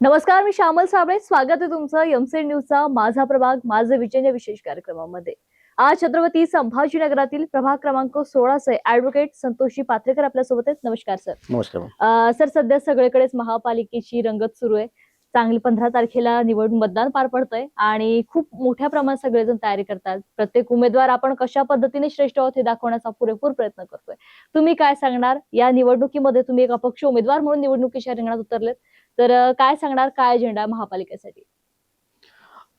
नमस्कार मी श्यामल साबळे. स्वागत आहे तुमचं एमसी न्यूजचा माझा प्रभाग माझे विजय या विशेष कार्यक्रमामध्ये. आज छत्रपती संभाजीनगरातील प्रभाग क्रमांक सोळाचे ऍडव्होकेट संतोषी पात्रेकर आपल्यासोबत आहेत. नमस्कार सर नमस्कार सर सध्या सगळीकडेच महापालिकेची रंगत सुरू आहे. चांगली पंधरा तारखेला निवड मतदान पार पडतंय आणि खूप मोठ्या प्रमाणात सगळेजण तयारी करतात. प्रत्येक उमेदवार आपण कशा पद्धतीने श्रेष्ठ आहोत हे दाखवण्याचा पुरेपूर प्रयत्न करतोय. तुम्ही काय सांगणार? या निवडणुकीमध्ये तुम्ही एक अपक्ष उमेदवार म्हणून निवडणुकीच्या रिंगणात उतरलेत. तर काय सांगणार काय अजेंडा महापालिकेसाठी?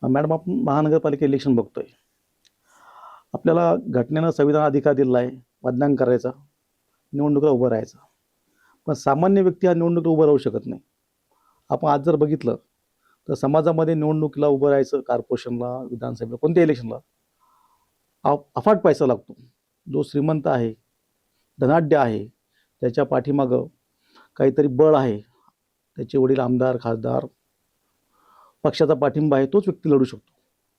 मॅडम आपण महानगरपालिका इलेक्शन बघतोय. आपल्याला घटनेनं संविधान अधिकार दिलेला आहे मतदान करायचा निवडणुकीला उभं राहायचं. पण सामान्य व्यक्ती हा निवडणुकीला उभं राहू शकत नाही. आपण आज जर बघितलं तर समाजामध्ये निवडणुकीला उभं राहायचं कॉर्पोरेशनला विधानसभेला कोणत्या इलेक्शनला अफाट पैसा लागतो. जो श्रीमंत आहे धनाढ्य आहे त्याच्या पाठीमागं काहीतरी बळ आहे त्याचे वडील आमदार खासदार पक्षाचा पाठिंबा आहे तोच व्यक्ती लढू शकतो.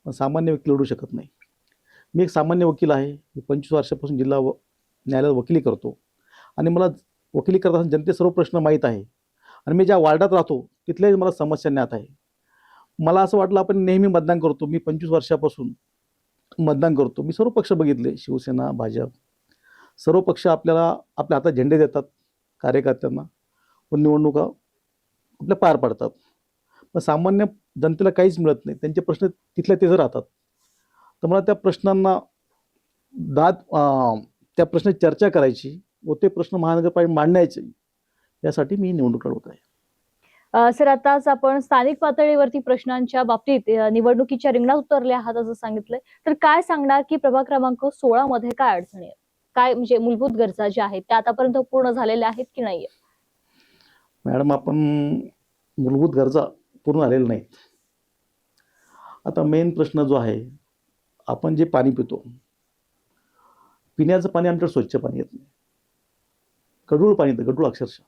पण सामान्य व्यक्ती लढू शकत नाही. मी एक सामान्य वकील आहे. मी पंचवीस वर्षापासून जिल्हा व न्यायालयात वकिली करतो. आणि मला वकिली करत असताना जनते सर्व प्रश्न माहीत आहे. आणि मी ज्या वार्डात राहतो तिथल्याही मला समस्या ज्ञात आहे. मला असं वाटलं आपण नेहमी मतदान करतो. मी पंचवीस वर्षापासून मतदान करतो. मी सर्व पक्ष बघितले. शिवसेना भाजप. सर्व पक्ष आपल्याला आपल्या हातात झेंडे देतात कार्यकर्त्यांना. व निवडणुका आपल्या पार पाडतात. पण सामान्य जनतेला काहीच मिळत नाही. त्यांचे प्रश्न तिथल्या तिथं राहतात. तर मला त्या प्रश्नांना दाद त्या प्रश्न चर्चा करायची व ते प्रश्न महानगरपालिका मांडायचे यासाठी मी निवडणूक लढवत आहे. सर आताच आपण स्थानिक पातळीवरती प्रश्नांच्या बाबतीत निवडणुकीच्या रिंगणात उतरले आहात असं सांगितलंय. तर काय सांगणार की प्रभाग क्रमांक सोळा मध्ये काय अडचणी आहेत? काय म्हणजे मूलभूत गरजा ज्या आहेत त्या आतापर्यंत पूर्ण झालेल्या आहेत की नाहीये मॅडम आपण मूलभूत गरजा पूर्ण झालेल्या नाहीत. आता मेन प्रश्न जो आहे आपण जे पाणी पितो पिण्याचं पाणी आमच्याकडे स्वच्छ पाणी येत नाही. गडूळ पाणी येतं गडूळ अक्षरशः.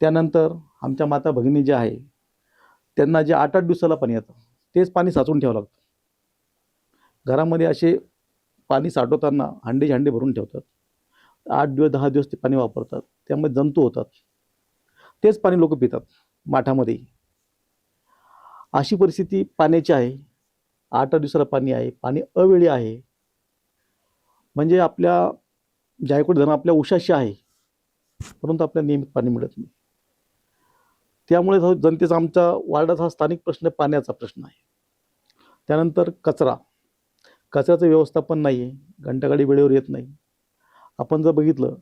त्यानंतर आमच्या माता भगिनी ज्या आहे त्यांना जे आठ आठ दिवसाला पाणी येतं तेच पाणी साचवून ठेवावं लागतं. घरामध्ये असे पाणी साठवताना हांडे झांडे भरून ठेवतात. आठ दिवस दहा दिवस ते पाणी वापरतात. त्यामुळे जंतू होतात. तेच पाणी लोक पितात माठामध्ये. अशी परिस्थिती पाण्याची आहे. आठ आठ दिवसाला पाणी आहे. पाणी अवेळी आहे. म्हणजे आपल्या जायकवाडी धरण आपल्या उशाशी आहे. परंतु आपल्याला नियमित पाणी मिळत नाही. त्यामुळे जनतेचा आमचा वार्डाचा हा स्थानिक प्रश्न पाण्याचा प्रश्न आहे. त्यानंतर कचरा. कचऱ्याचं व्यवस्थापन नाही आहे घंटागाडी वेळेवर येत नाही. आपण जर बघितलं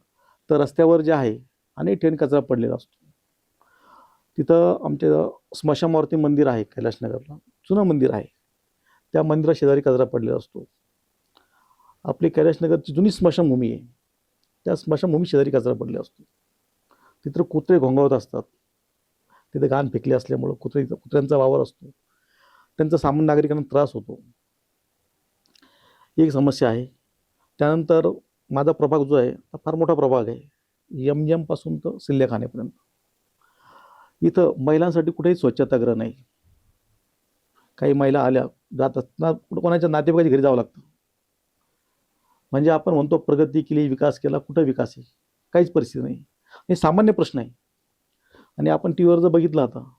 तर रस्त्यावर जे आहे अनेक ठिकाणी कचरा पडलेला असतो. तिथं आमच्या स्मशानमारुती मंदिर आहे कैलाशनगरला जुनं मंदिर आहे. त्या मंदिरा शेजारी कचरा पडलेला असतो. आपली कैलाशनगरची जुनी स्मशानभूमी आहे. त्या स्मशानभूमी शेजारी कचरा पडलेला असतो. तिथं कुत्रे घोंगावत असतात. तिथे घाण फेकले असल्यामुळं कुत्रे कुत्र्यांचा वावर असतो. त्यांचा सामान्य नागरिकांना त्रास होतो. एक समस्या आहे. त्यानंतर माझा प्रभाग जो आहे हा फार मोठा प्रभाग आहे. यम यमपासून तर सिल्लेखानेपर्यंत इथं महिलांसाठी कुठेही स्वच्छतागृह नाही. काही महिला आल्या जात असताना कुठं कोणाच्या नातेवाईकाच्या घरी जावं लागतं. म्हणजे आपण म्हणतो प्रगती केली विकास केला कुठं विकास आहे? काहीच परिस्थिती नाही. हे सामान्य प्रश्न आहे. आणि आपण टी व्हीवर जर बघितलं आता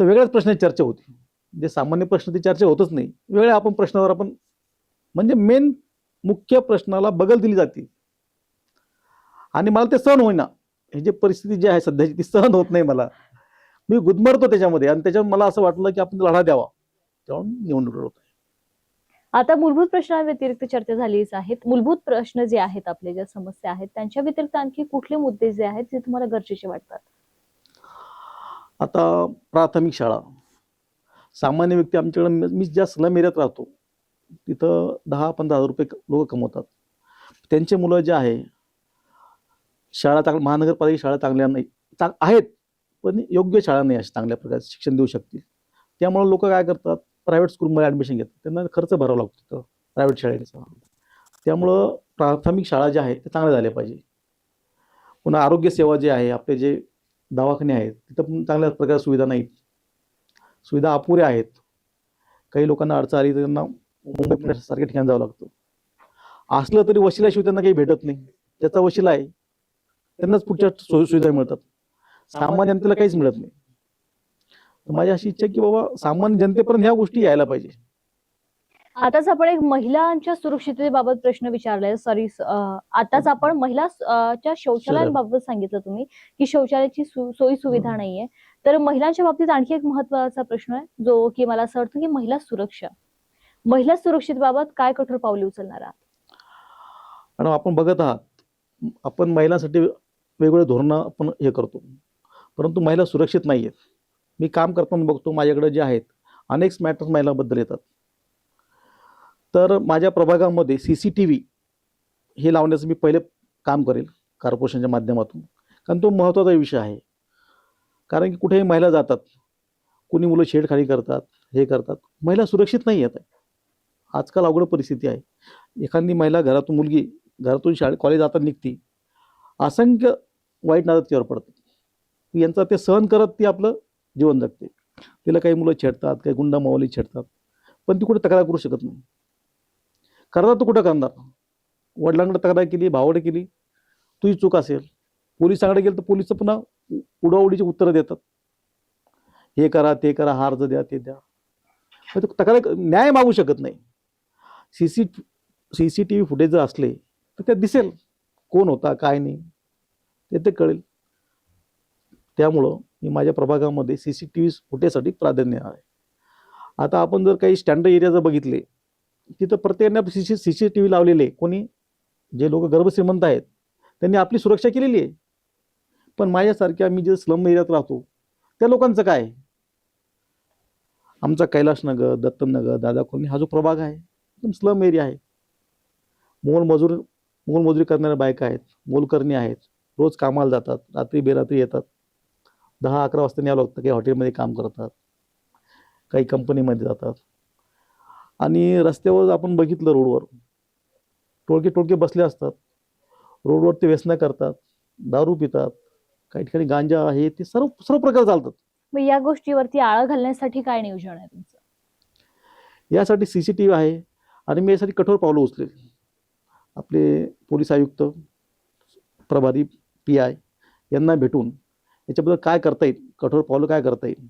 तर वेगळ्याच प्रश्नाची चर्चा होती. जे सामान्य प्रश्न ती चर्चा होतच नाही. वेगळ्या आपण प्रश्नावर आपण म्हणजे मेन मुख्य प्रश्नाला बगल दिली जाते. आणि मला ते सहन होईना. हे जे परिस्थिती जी आहे सध्याची ती सहन होत नाही मला. मी गुदमरतो त्याच्यामध्ये आणि त्याच्यावर मला असं वाटलं की आपण लढा द्यावा. तेव्हा मी निवडणूक लढवत आता मूलभूत प्रश्नांव्यतिरिक्त चर्चा झालीच आहेत. मूलभूत प्रश्न जे आहेत आपले ज्या समस्या आहेत त्यांच्या व्यतिरिक्त आणखी कुठले मुद्दे जे आहेत जे तुम्हाला गरजेचे वाटतात? आता प्राथमिक शाळा. सामान्य व्यक्ती आमच्याकडे मी मी ज्या स्लम एरियात राहतो तिथं दहा पंधरा हजार रुपये लोक कमवतात. त्यांचे मुलं जे आहे शाळा चांगल्या महानगरपालिका शाळा चांगल्या नाही चांग आहेत पण योग्य शाळा नाही अशा चांगल्या प्रकारे शिक्षण देऊ शकतील. त्यामुळे लोक काय करतात प्रायव्हेट स्कूलमध्ये ॲडमिशन घेतात. त्यांना खर्च भरावा लागतो तिथं प्रायव्हेट शाळेचा त्यामुळं प्राथमिक शाळा ज्या आहेत त्या चांगल्या झाल्या पाहिजे. पुन्हा आरोग्यसेवा जे आहे आपले जे दवाखाने आहेत तिथं पण चांगल्या प्रकारे सुविधा नाहीत सुविधा अपुऱ्या आहेत. काही लोकांना अडचण आली तर त्यांना मुंबई सारख्या ठिकाणी जावं लागतं. असलं तरी वशिल्याशिवाय त्यांना काही भेटत नाही. त्याचा वशिला आहे. त्यांनाच पुढच्या सोयी सुविधा मिळतात. सामान्य जनतेला काहीच मिळत नाही. तर माझी अशी इच्छा की बाबा सामान्य जनतेपर्यंत ह्या गोष्टी यायला पाहिजे. आताच आपण एक महिलांच्या सुरक्षिततेबाबत प्रश्न विचारलाय. सॉरी आताच आपण महिला अ, च्या शौचालयांबाबत सांगितलं तुम्ही की शौचालयाची सोयी सुविधा. नाहीये. तर महिलांच्या बाबतीत आणखी एक महत्त्वाचा प्रश्न आहे जो की मला असं वाटतं की महिला सुरक्षा. महिला सुरक्षितबाबत काय कठोर पावले उचलणार आहात? आपण बघत आहात. आपण महिलांसाठी वेगवेगळे धोरणं आपण हे करतो. परंतु महिला सुरक्षित नाही आहेत मी काम करताना बघतो माझ्याकडे जे आहेत अनेक मॅटर्स महिलांबद्दल येतात. तर माझ्या प्रभागामध्ये सी सी टी व्ही हे लावण्याचं मी पहिले काम करेल कॉर्पोरेशनच्या माध्यमातून. कारण तो महत्त्वाचा विषय आहे. कारण की कुठेही महिला जातात कुणी मुलं छेडखाडी करतात हे करतात महिला सुरक्षित नाही आहेत आजकाल अवघड परिस्थिती आहे. एखादी महिला घरातून मुलगी घरातून शाळे कॉलेज जाताना निघती. असंख्य वाईट नादात तिच्यावर पडतात यांचा ते सहन करत ती आपलं जीवन जगते. तिला काही मुलं छेडतात काही गुंडा मावली छेडतात पण ती कुठे तक्रार करू शकत नाही. करणार तू कुठं करणार? वडिलांकडे तक्रार केली भावाकडे केली तुझी चूक असेल. पोलिसांकडे गेलं तर पोलीस पुन्हा उ- उडाउडीची उत्तरं देतात. हे करा ते करा हा अर्ज द्या ते द्या. तो तक्रार न्याय मागू शकत नाही. C C C C T V footage जर असले तर त्यात दिसेल. कोण होता काय नाही. ते ते कळेल. त्यामुळं मी माझ्या प्रभागामध्ये सी सी टी व्ही फुटेसाठी प्राधान्य आहे. आता आपण जर काही स्टँडर्ड एरिया जर बघितले तिथं प्रत्येकाने C C C C T V लावलेले कोणी? जे लोक गर्भश्रीमंत आहेत त्यांनी आपली सुरक्षा केलेली आहे. पण माझ्यासारख्या मी जे स्लम एरियात राहतो त्या लोकांचं काय आहे? आमचा कैलासनगर दत्तनगर दादा कॉलनी हा जो प्रभाग आहे एकदम स्लम एरिया आहे. मोलमजूर मोलमजुरी करणाऱ्या बायका आहेत मोलकर्णी आहेत. रोज कामाला जातात रात्री बेरात्री येतात. दहा अकरा वाजता न्यावं लागतं काही हॉटेलमध्ये काम करतात. काही कंपनीमध्ये जातात. आणि रस्त्यावर आपण बघितलं रोडवर. टोळके टोळके बसले असतात. रोडवर ते व्यसनं करतात दारू पितात काही ठिकाणी गांजा आहे ते सर्व सर्व प्रकार चालतात. मग या गोष्टीवरती आळा घालण्यासाठी काय नियोजन आहे तुमचं? यासाठी सी सी टी व्ही आहे आणि मी यासाठी कठोर पावलं उचलेल. आपले पोलीस आयुक्त प्रभारी पी आय यांना भेटून याच्याबद्दल काय करता येईल? कठोर पावलं काय करता येईल?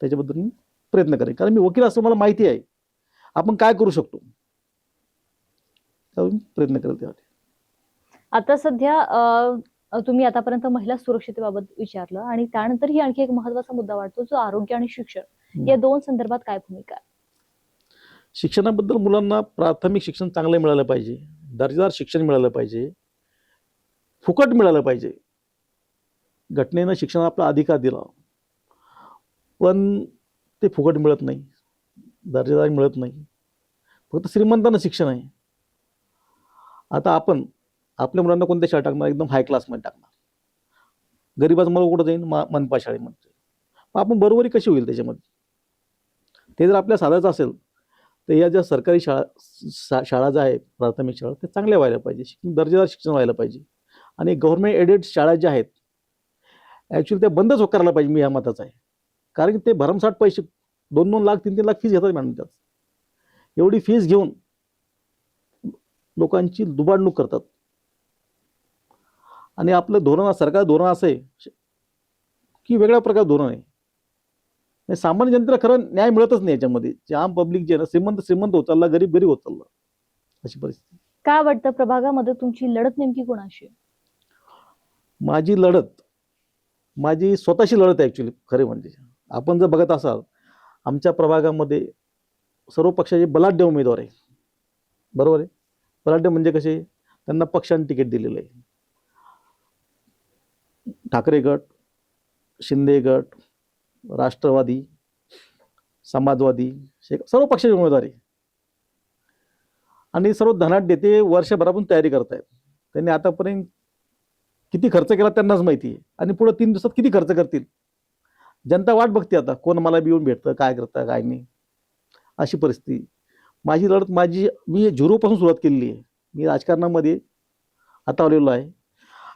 त्याच्याबद्दल मी प्रयत्न करेन. कारण मी वकील असं मला माहिती आहे. आपण काय करू शकतो? त्यावर मी प्रयत्न करेल त्यासाठी आता सध्या तुम्ही आतापर्यंत महिला सुरक्षतेबाबत विचारलं आणि त्यानंतर ही आणखी एक महत्त्वाचा मुद्दा वाटतो जो आरोग्य आणि शिक्षण. या दोन संदर्भात काय भूमिका आहे? शिक्षणाबद्दल मुलांना प्राथमिक शिक्षण चांगलं मिळालं पाहिजे. दर्जेदार शिक्षण मिळालं पाहिजे. फुकट मिळालं पाहिजे. घटनेनं शिक्षण आपला अधिकार दिला. पण ते फुकट मिळत नाही. दर्जेदार मिळत नाही. फक्त श्रीमंतांना शिक्षण आहे. आता आपण आपल्या मुलांना कोणत्या शाळेत टाकणार? एकदम हाय क्लासमध्ये टाकणार. गरीबाचं मला कुठं जाईल मा मनपा शाळेमध्ये मग आपण बरोबरी कशी होईल त्याच्यामध्ये? ते जर आपल्या साधायचं असेल तर या ज्या सरकारी शाळा शा- शाळा ज्या आहेत प्राथमिक शाळा त्या चांगल्या व्हायला पाहिजे. शिक्षण दर्जेदार शिक्षण व्हायला पाहिजे. आणि गव्हर्नमेंट एडेड शाळा ज्या आहेत ॲक्च्युली त्या बंदच करायला पाहिजे मी या मताचा आहे. कारण की ते भरमसाठ पैसे दोन दोन लाख तीन तीन लाख फीज घेतात मॅडम त्याच एवढी फीज घेऊन लोकांची दुबाडणूक करतात. आणि आपलं धोरण सरकार धोरण असं आहे की वेगळ्या प्रकारचं धोरण आहे. सामान्य जनतेला खरं न्याय मिळतच नाही याच्यामध्ये. जे आम पब्लिक जे ना श्रीमंत श्रीमंत होत चालला गरीब गरीब होत चालला. अशी परिस्थिती. काय वाटतं प्रभागामध्ये तुमची लढत नेमकी कोणाशी आहे? माझी लढत माझी स्वतःची लढत आहे ॲक्च्युली खरे म्हणजे. आपण जर बघत असाल आमच्या प्रभागामध्ये सर्व पक्षाचे बलाढ्य उमेदवार आहे बरोबर आहे? बलाढ्य म्हणजे कसे? त्यांना पक्षाने तिकीट दिलेलं आहे. ठाकरे गट शिंदे गट राष्ट्रवादी समाजवादी शे- सर्व पक्षाचे उमेदवार आहे आणि सर्व धनाढ्य ते वर्षभरापासून तयारी करत आहेत त्यांनी आतापर्यंत किती खर्च केला त्यांनाच माहिती आहे. आणि पुढे तीन दिवसात किती खर्च करतील? जनता वाट बघते आता कोण मला बी येऊन भेटतं काय करतं काय नाही. अशी परिस्थिती. माझी लढत माझी मी झिरोपासून सुरुवात केलेली आहे. मी राजकारणामध्ये आता आलेलो आहे.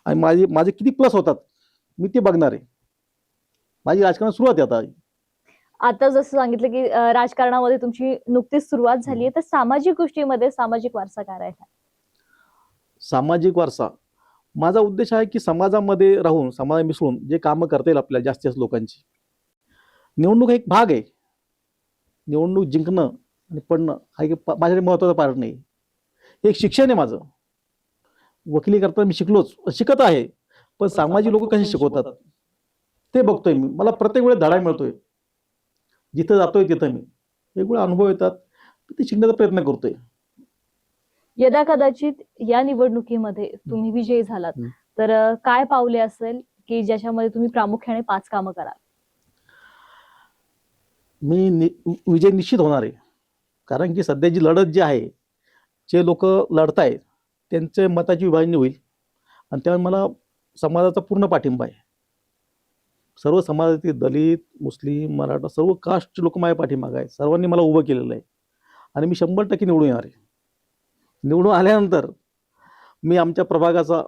आणि माझे माझे किती प्लस होतात मी ते बघणार आहे. माझी राजकारणात सुरुवात आहे आता. आता जसं सांगितलं की राजकारणामध्ये तुमची नुकतीच सुरुवात झाली आहे तर सामाजिक गोष्टीमध्ये सामाजिक वारसा काय राहिला? सामाजिक वारसा. माझा उद्देश आहे की समाजामध्ये राहून समाजात मिसळून जे कामं करता येईल आपल्याला जास्तीत जास्त लोकांची. निवडणूक एक भाग आहे. निवडणूक जिंकणं आणि पडणं हा एक माझ्यासाठी महत्त्वाचा पार्ट नाही. हे एक शिक्षण आहे माझं. वकिली करताना मी शिकलोच शिकत आहे. पण सामाजिक लोक कसे शिकवतात. ते बघतोय मी. मला प्रत्येक वेळेस धडा मिळतोय. जिथं जातोय तिथं मी. वेगवेगळे अनुभव येतात. ते शिकण्याचा प्रयत्न करतोय. यदा कदाचित या निवडणुकीमध्ये तुम्ही विजयी झालात. तर काय पावले असेल की ज्याच्यामध्ये तुम्ही प्रामुख्याने पाच कामं कराल? मी नि विजय निश्चित होणार आहे. कारण की सध्याची लढत जी आहे जे लोक लढतायत त्यांचे मताची विभागणी होईल. आणि त्यामुळे मला समाजाचा पूर्ण पाठिंबा आहे. सर्व समाजातील दलित मुस्लिम मराठा सर्व कास्टचे लोक माझ्या पाठीमागं आहेत. सर्वांनी मला उभं केलेलं आहे. आणि मी शंभर टक्के निवडून येणार आहे. निवडून आल्यानंतर मी आमच्या प्रभागाचा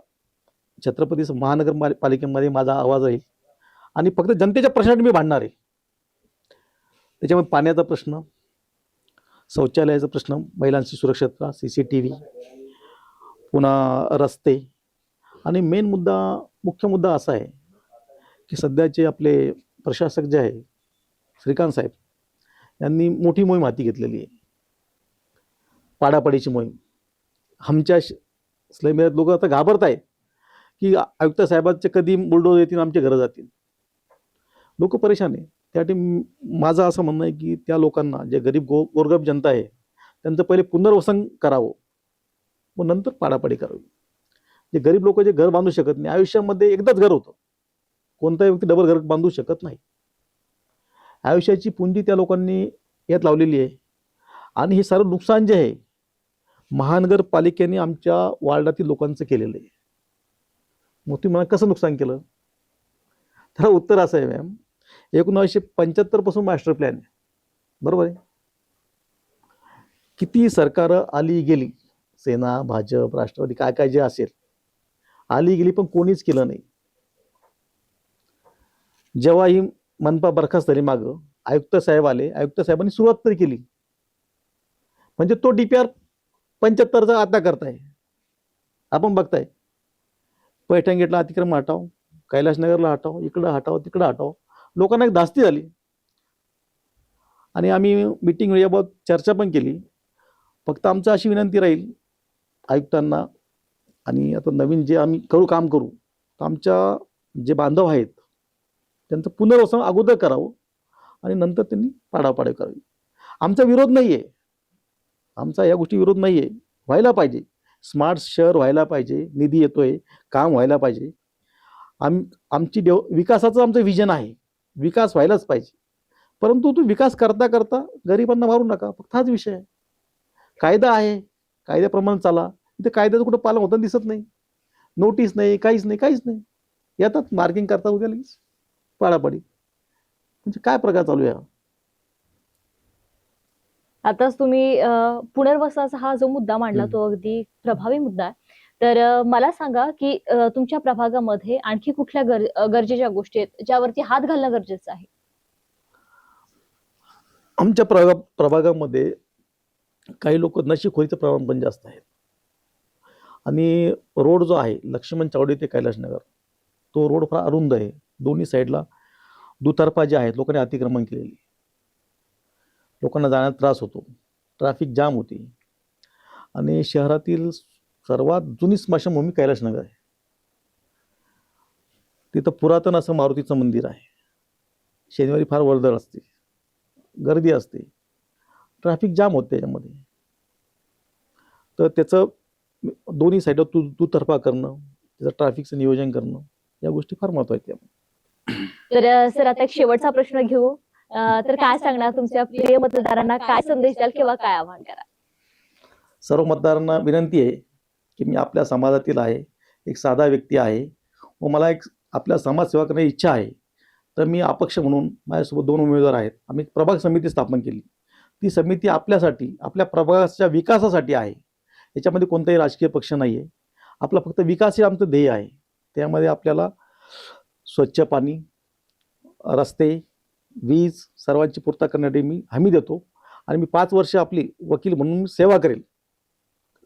छत्रपती महानगर पालिकेमध्ये माझा आवाज येईल आणि फक्त जनतेच्या प्रश्नासाठी मी भांडणार आहे. त्याच्यामध्ये पाण्याचा प्रश्न शौचालयाचा प्रश्न महिलांची सुरक्षितता सी सी टी व्ही पुन्हा रस्ते. आणि मेन मुद्दा मुख्य मुद्दा असा आहे की सध्याचे आपले प्रशासक जे आहे श्रीकांत साहेब यांनी मोठी मोहीम हाती घेतलेली आहे. पाडापाडीची मोहीम. आमच्या स्लमेऱ्यात लोक आता घाबरत आहेत की आयुक्त साहेबांचे कधी बुलडोज येतील आमच्या घरं जातील. लोक परेशान आहे त्यासाठी माझं असं म्हणणं आहे की त्या लोकांना जे गरीब गो गोरगरीब जनता आहे त्यांचं पहिले पुनर्वसन करावं. व नंतर पाडापाडी करावी. जे गरीब लोक जे घर बांधू शकत नाही आयुष्यामध्ये एकदाच घर होतं. कोणताही व्यक्ती डबल घर बांधू शकत नाही. आयुष्याची पुंजी त्या लोकांनी यात लावलेली आहे. आणि हे सारं नुकसान जे आहे महानगरपालिकेने आमच्या वार्डातील लोकांचं केलेलं आहे. मग तुम्ही मला कसं नुकसान केलं? तर उत्तर असं आहे मॅम एकोणावीसशे पंच्याहत्तरपासून मास्टर प्लॅन आहे. बरोबर आहे? किती सरकारं आली गेली? सेना भाजप राष्ट्रवादी काय काय जे असेल. आली गेली पण कोणीच केलं नाही. जेव्हा ही मनपा बरखास्त झाली मागं आयुक्त साहेब आले. आयुक्त साहेबांनी सुरुवात तरी केली. म्हणजे तो डीपीआर पंच्याहत्तरचा आता करताय. आपण बघताय. पैठण गेटला अतिक्रम हटाव कैलासनगरला हटाव इकडं हटाव तिकडं हटाव. लोकांना एक धास्ती झाली. आणि आम्ही मिटिंग याबाबत चर्चा पण केली. फक्त आमचं अशी विनंती राहील आयुक्तांना आणि आता नवीन जे आम्ही करू काम करू तर आमच्या जे बांधव आहेत त्यांचं पुनर्वसन अगोदर करावं आणि नंतर त्यांनी पाडापाडी करावी. आमचा विरोध नाही आहे आमचा या गोष्टी विरोध नाही आहे व्हायला पाहिजे. स्मार्ट शहर व्हायला पाहिजे. निधी येतोय. काम व्हायला पाहिजे. आम आमची डेव विकासाचं आमचं विजन आहे. विकास व्हायलाच पाहिजे. परंतु तो विकास करता करता गरिबांना मारू नका. फक्त हाच विषय आहे. कायदा आहे. कायद्याप्रमाणे चाला. इथे कायद्याचं कुठं पालन होताना दिसत नाही. नोटीस नाही काहीच नाही काहीच नाही. येतात मार्किंग करता उद्या लगेच. पाडापाडी. म्हणजे काय प्रकार चालू आहे आताच तुम्ही अ, पुनर्वसनाचा हा जो मुद्दा मांडला. तो अगदी प्रभावी मुद्दा आहे. तर मला सांगा की तुमच्या प्रभागामध्ये आणखी कुठल्या गर- गरजेच्या गोष्टी आहेत ज्यावरती हात घालणं गरजेचं आहे? आमच्या प्रभाग प्रभागामध्ये काही लोक नशीखोरीचं प्रमाण पण जास्त आहे. आणि रोड जो आहे लक्ष्मण चावडी ते कैलासनगर तो रोड फार अरुंद आहे. दोन्ही साईडला दुतर्फा जे आहेत लोकांनी अतिक्रमण केलेली. लोकांना जाण्यात त्रास होतो. ट्रॅफिक जाम होती. आणि शहरातील सर्वात जुनी स्मशानभूमी कैलाशनगर आहे. तिथं पुरातन असं मारुतीचं मंदिर आहे. शनिवारी फार वर्दळ असते. गर्दी असते. ट्रॅफिक जाम होते त्याच्यामध्ये. तर त्याचं दोन्ही साईड तू दुतर्फा करणं त्याचं ट्रॅफिकचं नियोजन करणं या गोष्टी फार महत्त्वाच्या तर सर आता एक शेवटचा प्रश्न घेऊ. तर काय सांगणार तुमच्या प्रिय मतदारांना? काय संदेश द्याल किंवा काय आव्हान कराल? सर्व मतदारांना विनंती आहे की मी आपल्या समाजातील आहे एक साधा व्यक्ती आहे व मला एक आपल्या समाजसेवा करण्याची इच्छा आहे. तर मी अपक्ष म्हणून माझ्यासोबत दोन उमेदवार आहेत. आम्ही प्रभाग समिती स्थापन केली. ती समिती आपल्यासाठी आपल्या प्रभागाच्या विकासासाठी आहे. याच्यामध्ये कोणताही राजकीय पक्ष नाही आहे आपला फक्त विकास हे आमचं ध्येय आहे. त्यामध्ये आपल्याला स्वच्छ पाणी रस्ते वीज सर्वांची पूर्तता करण्यासाठी मी हमी देतो आणि मी पाच वर्ष आपली वकील म्हणून सेवा करेल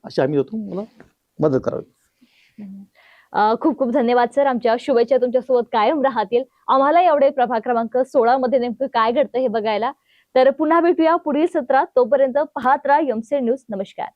अशी हमी देतो. मला मदत करावी. खूप खूप धन्यवाद सर. आमच्या शुभेच्छा तुमच्यासोबत कायम राहतील. आम्हाला एवढे प्रभाग क्रमांक सोळा मध्ये नेमकं काय घडतं हे बघायला. तर पुन्हा भेटूया पुढील सत्रात. तोपर्यंत पाहत राहा यमसे न्यूज नमस्कार.